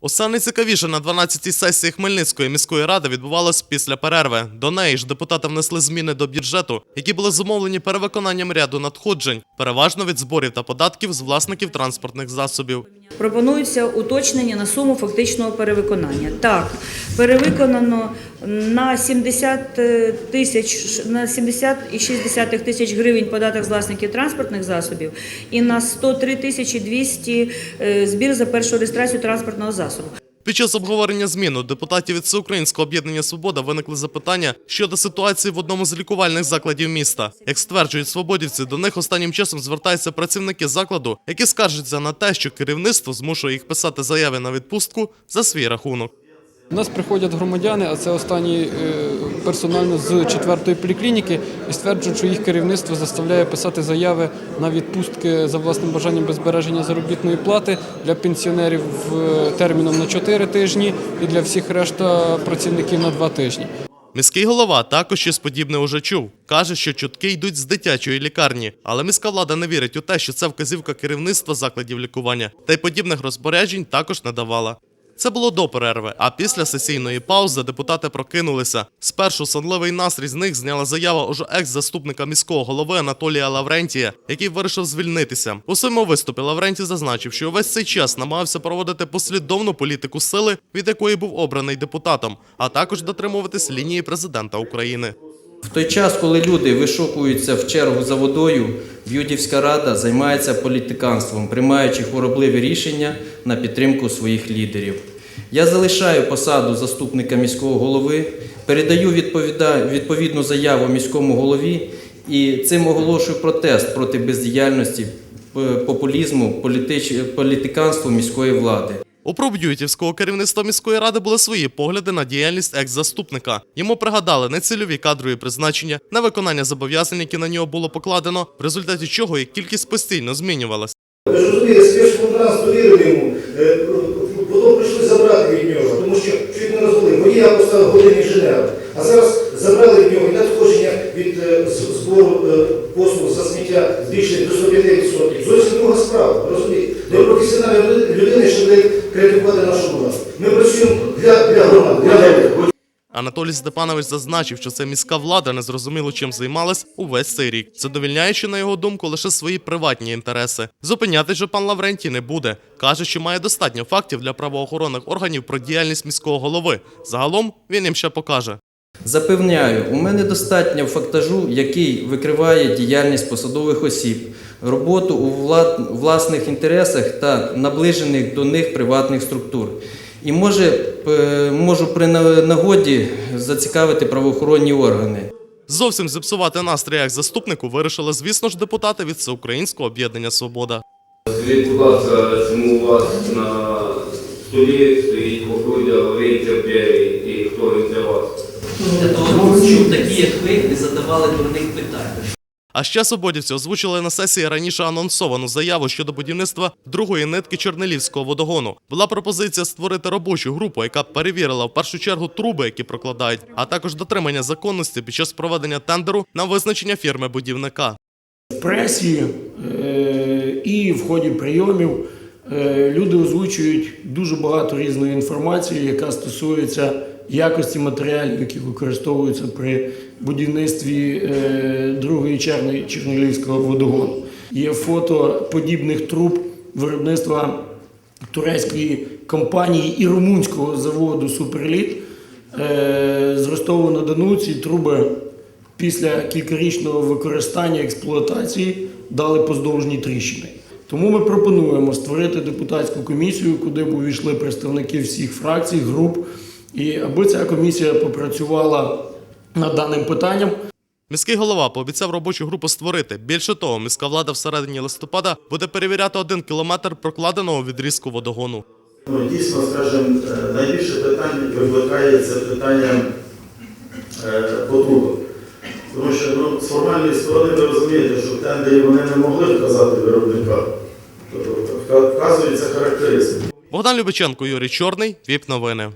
Усе найцікавіше на 12-й сесії Хмельницької міської ради відбувалось після перерви. До неї ж депутати внесли зміни до бюджету, які були зумовлені перевиконанням ряду надходжень, переважно від зборів та податків з власників транспортних засобів. Пропонується уточнення на суму фактичного перевиконання. Так, перевиконано на 70 тисяч на 70,6 тисяч гривень податок з власників транспортних засобів і на 103 тисячі 200 е, збір за першу реєстрацію транспортного засобу. Під час обговорення змін у депутатів від Всеукраїнського об'єднання Свобода виникли запитання щодо ситуації в одному з лікувальних закладів міста. Як стверджують свободівці, до них останнім часом звертаються працівники закладу, які скаржаться на те, що керівництво змушує їх писати заяви на відпустку за свій рахунок. У нас приходять громадяни, а це останні е, персонально з четвертої поліклініки, і стверджують, що їх керівництво заставляє писати заяви на відпустки за власним бажанням без збереження заробітної плати для пенсіонерів терміном на 4 тижні і для всіх решта працівників на 2 тижні. Міський голова також щось подібне уже чув. Каже, що чутки йдуть з дитячої лікарні, але міська влада не вірить у те, що це вказівка керівництва закладів лікування, та й подібних розпоряджень також не давала. Це було до перерви, а після сесійної паузи депутати прокинулися. Спершу сонливий настрій з них зняла заява уже екс-заступника міського голови Анатолія Лаврентія, який вирішив звільнитися. У своєму виступі Лаврентій зазначив, що увесь цей час намагався проводити послідовну політику сили, від якої був обраний депутатом, а також дотримуватись лінії президента України. В той час, коли люди вишукуються в чергу за водою, Б'юдівська рада займається політиканством, приймаючи хворобливі рішення на підтримку своїх лідерів. Я залишаю посаду заступника міського голови, передаю відповідну заяву міському голові і цим оголошую протест проти бездіяльності, популізму, політич- політиканству міської влади. У проб'ютівського керівництва міської ради були свої погляди на діяльність екс-заступника. Йому пригадали нецільові кадрові призначення, на виконання зобов'язань, які на нього було покладено, в результаті чого їх кількість постійно змінювалась. Ви ж розумієте, спецкому раз довірили йому, е, потім прийшли забрати від нього, тому що чуть не розвели. Водія поставив головний інженер. А зараз забрали від нього і надходження від е, з- збору е, послуг за до 105%. Зовсім друга справа, розумієте? Для професіональної людини, що буде кредитувати нашу власть. Ми працюємо для, для громади, для народу. Анатолій Степанович зазначив, що це міська влада незрозуміло чим займалась увесь цей рік, задовільняючи, на його думку, лише свої приватні інтереси. Зупинятись же пан Лаврентій не буде. Каже, що має достатньо фактів для правоохоронних органів про діяльність міського голови. Загалом він їм ще покаже. Запевняю, у мене достатньо фактажу, який викриває діяльність посадових осіб, роботу у влад- власних інтересах та наближених до них приватних структур. І може, п- можу при нагоді зацікавити правоохоронні органи. Зовсім зіпсувати настрій як заступнику вирішили, звісно ж, депутати від Всеукраїнського об'єднання Свобода. Скажіть, будь ласка, чому у вас на столі стоїть покрудя Лаврентія і хто він для того, щоб такі, як ви, не задавали дурних питань. А ще свободівці озвучили на сесії раніше анонсовану заяву щодо будівництва другої нитки Чорнилівського водогону. Була пропозиція створити робочу групу, яка б перевірила в першу чергу труби, які прокладають, а також дотримання законності під час проведення тендеру на визначення фірми будівника. В пресі е, і в ході прийомів люди озвучують дуже багато різної інформації, яка стосується якості матеріалів, які використовуються при будівництві е, другої черни Чернігівського водогону. Є фото подібних труб виробництва турецької компанії і румунського заводу Суперліт. Е, З Ростова-на-Дону ці труби після кількарічного використання експлуатації дали поздовжні тріщини. Тому ми пропонуємо створити депутатську комісію, куди б увійшли представники всіх фракцій, груп, і аби ця комісія попрацювала над даним питанням. Міський голова пообіцяв робочу групу створити. Більше того, міська влада всередині листопада буде перевіряти один кілометр прокладеного відрізку водогону. Ну, дійсно, скажімо, е, найбільше питань викликає це питання е, по трубах. Тому що ну, з формальної сторони ви розумієте, що в тендері вони не могли вказати виробника. Тобто вказується вказуються характеристики. Богдан Любиченко, Юрій Чорний, ВІП новини.